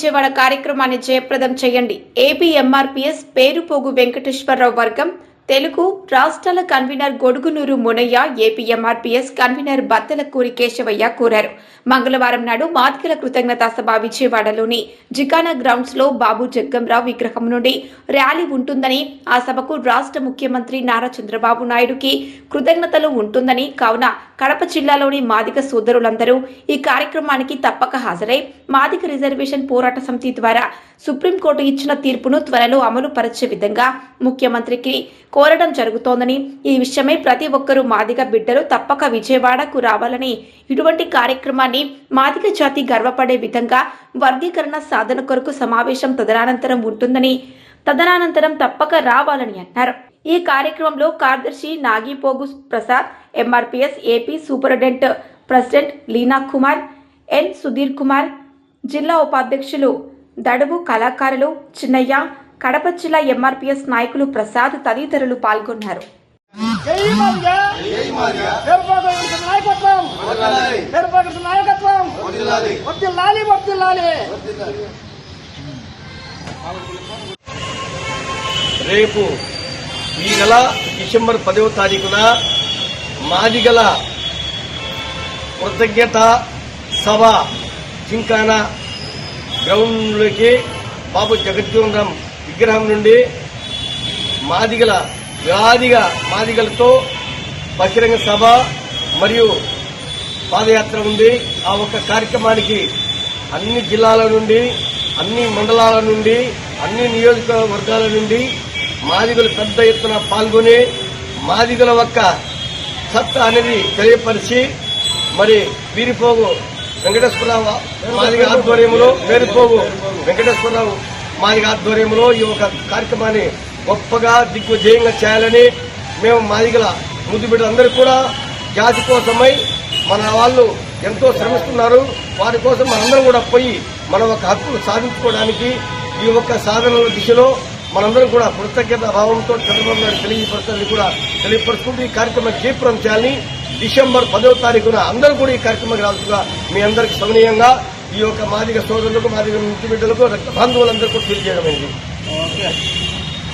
విజయవాడ కార్యక్రమాన్ని జయప్రదం చేయండి. ఏపీ ఎంఆర్పీఎస్ పేరుపోగు వెంకటేశ్వరరావు వర్గం తెలుగు రాష్ట్రాల convener Godugunuru Munaiah APMRPS convener convener Battalakuri Keshavaiah కోరారు. మంగళవారం నాడు మాదికల కృతజ్ఞతా సభ విజయవాడలోని జికానా గ్రౌండ్స్లో బాబు జగ్గంరావు విగ్రహం నుండి ర్యాలీ ఉంటుందని ఆ సభకు రాష్ట్ర ముఖ్యమంత్రి నారా చంద్రబాబు నాయుడుకి కృతజ్ఞతలు ఉంటుందని కావున కడప జిల్లాలోని మాదిక సోదరులందరూ ఈ కార్యక్రమానికి తప్పక హాజరై మాదిక రిజర్వేషన్ పోరాట సమితి ద్వారా సుప్రీంకోర్టు ఇచ్చిన తీర్పును త్వరలో అమలు పరిచే విధంగా ముఖ్యమంత్రికి కోరడం జరుగుతోందని ఈ విషయమై ప్రతి ఒక్కరూ మాదిగ బిడ్డలు తప్పక విజయవాడకు రావాలని ఇటువంటి కార్యక్రమాన్ని మాదిగ జాతి గర్వపడే విధంగా వర్గీకరణ సాధన కొరకు సమావేశం తదనంతరం ఉంటుందని తదనంతరం తప్పక రావాలని అన్నారు. ఈ కార్యక్రమంలో కార్యదర్శి Nagipogu Prasad MRPS AP superintendent president Leena Kumar N Sudheer Kumar జిల్లా ఉపాధ్యక్షులు దడువు కళాకారులు చిన్నయ్య కడప జిల్లా ఎంఆర్పీఎస్ నాయకులు ప్రసాద్ తదితరులు పాల్గొన్నారు. రేపు ఈ నెల డిసెంబర్ పదవ తారీఖున మాదిగల కృతజ్ఞత సభ జింకానా గ్రౌండ్లోకి బాబు జగజ్జీవనరాం విగ్రహం నుండి మాదిగల వేలాదిగా మాదిగలతో బహిరంగ సభ మరియు పాదయాత్ర ఉంది. ఆ ఒక్క కార్యక్రమానికి అన్ని జిల్లాల నుండి అన్ని మండలాల నుండి అన్ని నియోజకవర్గాల నుండి మాదిగలు పెద్ద ఎత్తున పాల్గొని మాదిగల ఒక్క సత్తా అనేది తెలియపరిచి మరి వీరిపోగు వెంకటేశ్వరరావు మాదిగ ఆధ్వర్యంలో వేరిపోగు వెంకటేశ్వరరావు మాదిగ ఆధ్వర్యంలో ఈ యొక్క కార్యక్రమాన్ని గొప్పగా దిగ్విజయంగా చేయాలని మేము మాదిగల ముద్దు బిడ్డలందరూ కూడా జాతి కోసమై మన వాళ్ళు ఎంతో శ్రమిస్తున్నారు. వారి కోసం మనందరం కూడా పోయి మన ఒక హక్కులు సాధించుకోవడానికి ఈ ఒక్క సాధనల దిశలో మనందరం కూడా కృతజ్ఞత భావంతో చంద్రబాబు నాయుడు తెలియపరచాలని కూడా తెలియపరుచుకుంటూ ఈ కార్యక్రమం జయప్రదం చేయాలని డిసెంబర్ పదవ తారీఖున అందరూ కూడా ఈ కార్యక్రమం రావాల్సిందిగా మీ అందరికి సమనీయంగా ఈ యొక్క మాదిగ సోదరులకు మాదిగ ఇంటి బిడ్డలకు రక్త బంధువులందరూ కూడా తెలియజేయడమైంది